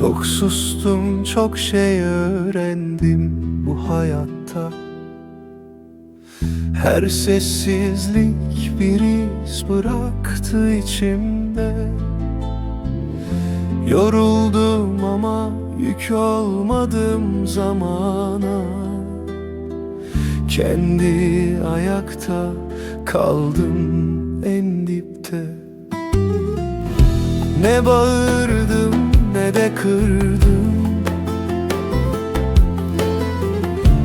Çok sustum, çok şey öğrendim bu hayatta. Her sessizlik bir iz bıraktı içimde. Yoruldum ama yük olmadım zamana. Kendi ayakta kaldım en dipte. Ne bağırdım de kırdım.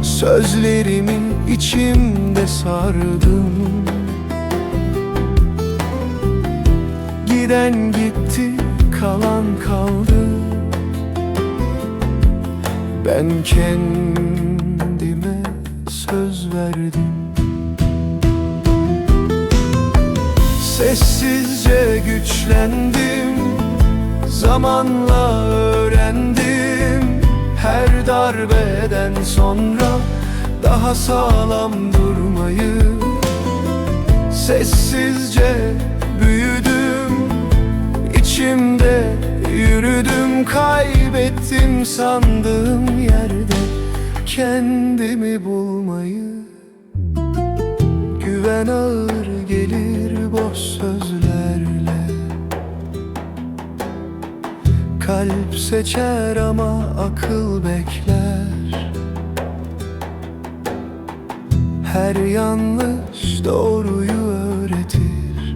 Sözlerimi içimde sardım. Giden gitti kalan kaldı. Ben kendime söz verdim. Sessizce güçlendim Zamanla öğrendim. Her darbeden sonra Daha sağlam durmayı. Sessizce büyüdüm İçimde yürüdüm. Kaybettim sandığım yerde Kendimi bulmayı. Güven ağır Kalp seçer ama akıl bekler. Her yanlış doğruyu öğretir.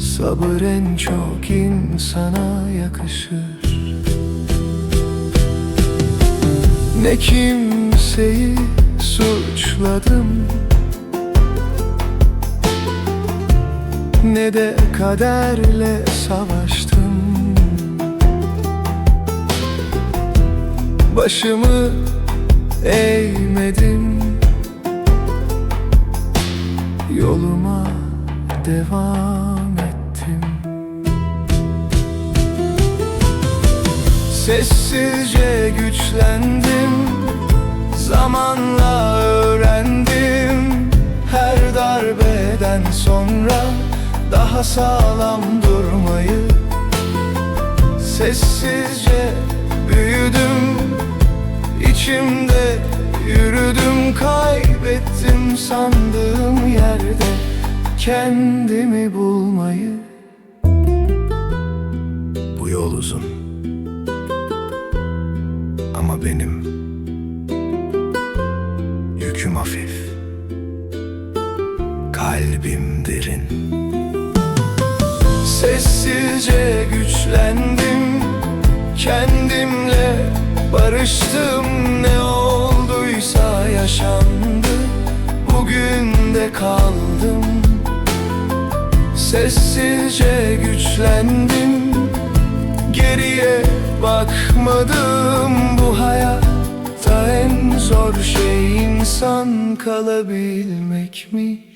Sabır en çok insana yakışır. Ne kimseyi suçladım Ne de kaderle savaştım. Başımı eğmedim. Yoluma devam ettim. Sessizce güçlendim. Zamanla öğrendim. Her darbeden sonra Daha sağlam durmayı Sessizce büyüdüm. İçimde yürüdüm Kaybettim sandığım yerde Kendimi bulmayı. Bu yol uzun Ama benim Yüküm hafif Kalbim derin Sessizce güçlendim. Kendimle barıştım. Ne olduysa yaşandı. Bugün de kaldım. Sessizce güçlendim. Geriye bakmadım. Bu hayatta en zor şey insan kalabilmekmiş